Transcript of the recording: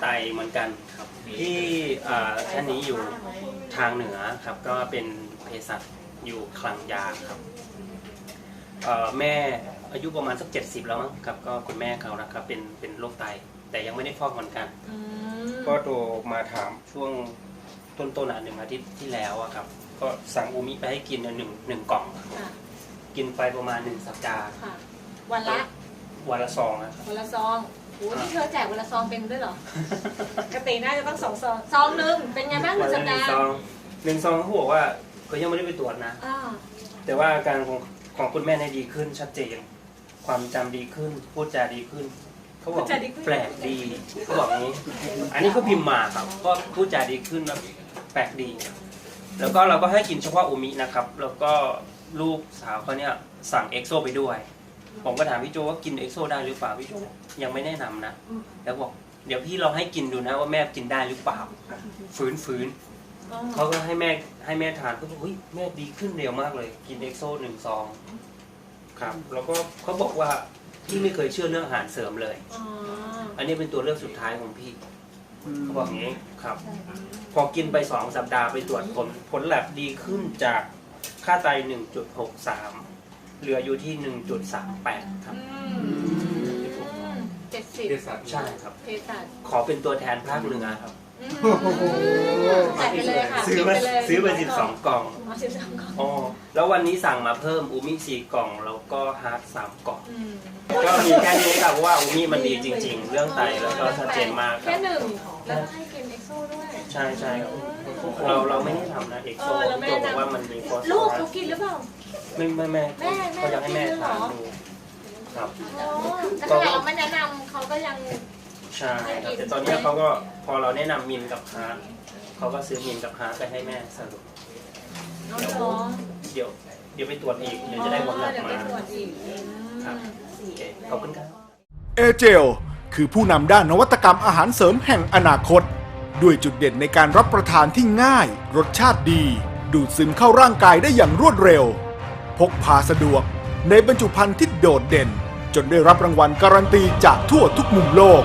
ไตเหมือนกันครับ ที่อ่าท่านนี้อยู่ทางเหนือครับ ก็เป็นเภสัชอยู่คลังยาครับเอ่อแม่อายุประมาณสักเจ็ดสิบแล้วมั้งครับ ก็คุณแม่เขานะครับเป็นเป็นโรคไต แต่ยังไม่ได้ฟอกเหมือนกัน อืมก็โทรมาถามช่วงต้นๆอะหนึ่งอาทิตย์ที่แล้วอะครับ ก็สั่งอูมิไปให้กินอะหนึ่งหนึ่งกล่อง ค่ะกินไปประมาณหนึ่งสัปดาห์ ค่ะ วันละวันละซองนะครับวันละซอง โอ้ที่เธอแจกวันละซองเป็นด้วยเหรอ ปกติน่าจะต้องสองซองซองหนึ่งเป็นไงบ้างหวันึ่งนสัละปหนึ่ดางห์ซองหนึ่งซองเขาบอกว่าเขายังไม่ได้ไปตรวจนะ อ่าแต่ว่าอาการของของคุณแม่เนี่ยดีขึ้นชัดเจน ความจำดีขึ้น พูดจาดีขึ้น เขาบอกแปลกดีเขาบอกงี้ อันนี้เขาพิมพ์มาครับ ก็พูดจาดีขึ้นแล้วแปลกดี แล้วก็เราก็ให้กินเฉพาะอูมินะครับ แล้วก็ลูกสาวเขาเนี่ยสั่งเอ็กโซไปด้วย ผมก็ถามพี่โจว่ากินเอ็กโซได้หรือเปล่าพี่โจยังไม่แนะนำนะ แล้วบอกเดี๋ยวพี่ลองให้กินดูนะว่าแม่กินได้หรือเปล่า ฝืนฝืนอ๋อเขาก็ให้แม่ให้แม่ทานก็บอกเฮ้ยแม่ดีขึ้นเร็วมากเลย กินเอ็กโซหนึ่งซองครับ แล้วก็เขาบอกว่าพี่ไม่เคยเชื่อเรื่องอาหารเสริมเลยอ๋ออันนี้เป็นตัวเลือกสุดท้ายของพี่เขาบอกอย่างนี้ครับ พอกินไปสองสัปดาห์ไปตรวจผลผลแลบดีขึ้นจากค่าไต 1.63 เหลืออยู่ที่ 1.38 ครับ เจ็ดสิบเภสัชใช่ครับเพสัชขอเป็นตัวแทนภาคเหนือครับจัดไปเลยค่ะซื้อมาเก็บไปเลยซื้อไป12 กล่องอ๋อสิบสองกล่องอ๋อแล้ววันนี้สั่งมาเพิ่มอูมิสี่กล่อง แล้วก็ฮาร์ดสามกล่อง อืมก็มีแค่นี้ครับเพราะว่าอูมิมันดีจริง ๆ เรื่องไตแล้วก็ชัดเจนมากครัแค่บ หนึ่งแล้วก็ให้กินเอ็กโซด้วย ใช่ใช่ครับ เราเราไม่ได้ทำนะเอกโซเออเราไม่โจได้บอกทำว่ามันมีฟอสฟลูอกรั ล่า ไม่ไม่แม่แม่แม่เขาอยากให้แม่กินด้วยเหรอทานดูครับ อ๋อแต่ขนาดเราไม่แนะนำเขาก็ยัง ใช่ครับแต่ตอนเนี้ยเขาก็พอเราแนะนำมินกับฮาร์ดเขาก็ซื้อมินกับฮาร์ดไปให้แม่สรุปน้องน้องเดี๋ยวเดี๋ยวไปตรวจอีกเดี๋ยวจะได้ผลลัพธ์เดี๋ยวไปมาตรวจอีกครับ โอเคขอบคุณครับ เอเจลคือผู้นำด้านนวัตกรรมอาหารเสริมแห่งอนาคต ด้วยจุดเด่นในการรับประทานที่ง่าย รสชาติดี ดูดซึมเข้าร่างกายได้อย่างรวดเร็ว พกพาสะดวกในบรรจุภัณฑ์ที่โดดเด่น จนได้รับรางวัลการันตีจากทั่วทุกมุมโลก